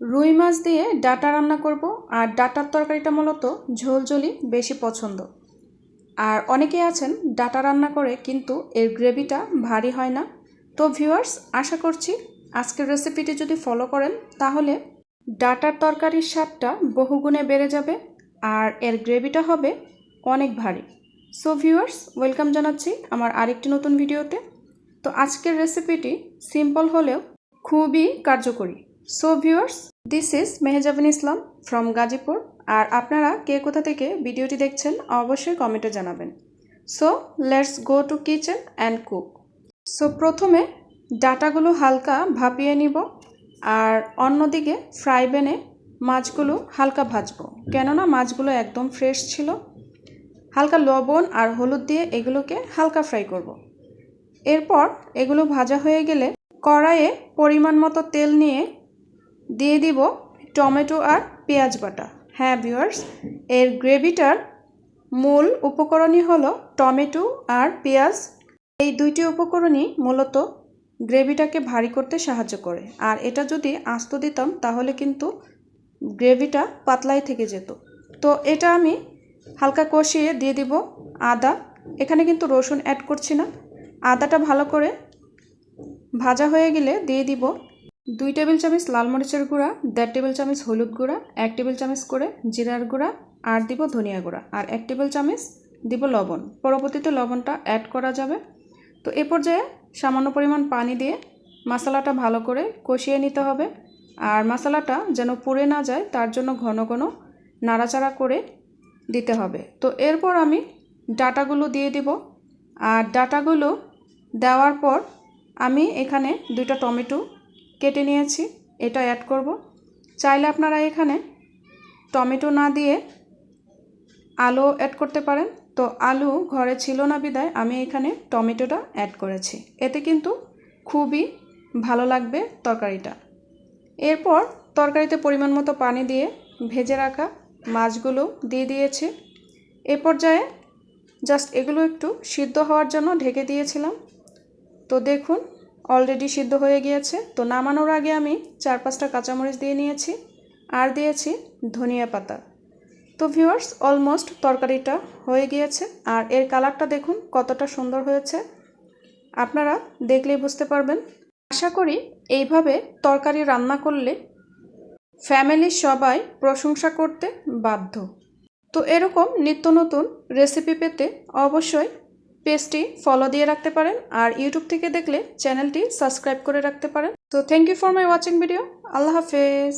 রুই মাছ দিয়ে ডাটা রান্না করব, আর ডাটার তরকারিটা মূলত ঝোলঝোলি বেশি পছন্দ। আর অনেকেই আছেন ডাটা রান্না করে কিন্তু এর গ্রেভিটা ভারী হয় না। তো ভিউয়ার্স, আশা করছি আজকের রেসিপিটি যদি ফলো করেন, তাহলে ডাটার তরকারির স্বাদটা বহুগুণে বেড়ে যাবে আর এর গ্রেভিটা হবে অনেক ভারী। সো ভিউয়ার্স, ওয়েলকাম জানাচ্ছি আমার আরেকটি নতুন ভিডিওতে। তো আজকের রেসিপিটি সিম্পল হলেও খুবই কার্যকরী। So viewers this is Mehejabin Islam from Gazipur আর আপনারা কে কোথা থেকে ভিডিওটি দেখছেন অবশ্যই কমেন্টে জানাবেন। So let's go to kitchen and cook so প্রথমে ডাটাগুলো হালকা ভাপিয়ে নিব আর অন্যদিকে ফ্রাই প্যানে মাছগুলো হালকা ভাজবো। কেননা মাছগুলো একদম ফ্রেশ ছিল। হালকা লবণ আর হলুদ দিয়ে এগুলোকে হালকা ফ্রাই করব। এরপর এগুলো ভাজা হয়ে গেলে কড়াইয়ে পরিমাণ মতো তেল নিয়ে দিয়ে দিব টমেটো আর পেঁয়াজ বাটা। হ্যাঁ ভিউয়ার্স এর গ্রেভিটার মূল উপকরণই হলো টমেটো আর পেঁয়াজ। এই দুইটি উপকরণই মূলত গ্রেভিটাকে ভারী করতে সাহায্য করে। আর এটা যদি আস্ত দিতাম, তাহলে কিন্তু গ্রেভিটা পাতলাই থেকে যেত। তো এটা আমি হালকা কষিয়ে দিয়ে দিব আদা। এখানে কিন্তু রসুন অ্যাড করছি না। আদাটা ভালো করে ভাজা হয়ে গেলে দিয়ে দিব দুই টেবিল চামচ লাল মরিচের গুঁড়া, দেড় টেবিল চামচ হলুদ গুঁড়া, এক টেবিল চামচ করে জিরার গুঁড়া আর দিব ধনিয়া গুঁড়া। আর এক টেবিল চামচ দিব লবণ। পরবর্তীতে লবণটা অ্যাড করা যাবে। তো এ পর্যায়ে সামান্য পরিমাণ পানি দিয়ে মশলাটা ভালো করে কষিয়ে নিতে হবে। আর মশলাটা যেন পুড়ে না যায়, তার জন্য ঘন ঘন নাড়াচাড়া করে দিতে হবে। তো এরপর আমি ডাটাগুলো দিয়ে দিব। আর ডাটাগুলো দেওয়ার পর আমি এখানে দুইটা টমেটো কেটে নিয়েছি, এটা অ্যাড করব। চাইলে আপনারা এখানে টমেটো না দিয়ে আলু অ্যাড করতে পারেন। তো আলু ঘরে ছিল না বিদায়, আমি এখানে টমেটোটা অ্যাড করেছি। এতে কিন্তু খুবই ভালো লাগবে তরকারিটা। এরপর তরকারিতে পরিমাণ মতো পানি দিয়ে ভেজে রাখা মাছগুলো দিয়ে দিয়েছি। এ পর্যায়ে জাস্ট এগুলো একটু সিদ্ধ হওয়ার জন্য ঢেকে দিয়েছিলাম। তো দেখুন অলরেডি সিদ্ধ হয়ে গিয়েছে। তো নামানোর আগে আমি চার পাঁচটা কাঁচামরিচ দিয়ে নিয়েছি আর দিয়েছি ধনিয়া পাতা। তো ভিউয়ার্স, অলমোস্ট তরকারিটা হয়ে গিয়েছে। আর এর কালারটা দেখুন, কতটা সুন্দর হয়েছে। আপনারা দেখলেই বুঝতে পারবেন। আশা করি এইভাবে তরকারি রান্না করলে ফ্যামিলির সবাই প্রশংসা করতে বাধ্য। তো এরকম নিত্য নতুন রেসিপি পেতে অবশ্যই পেজটি ফলো দিয়ে রাখতে পারেন আর ইউটিউব থেকে দেখলে চ্যানেলটি সাবস্ক্রাইব করে রাখতে পারেন। তো thank you for my watching video আল্লাহ হাফেজ।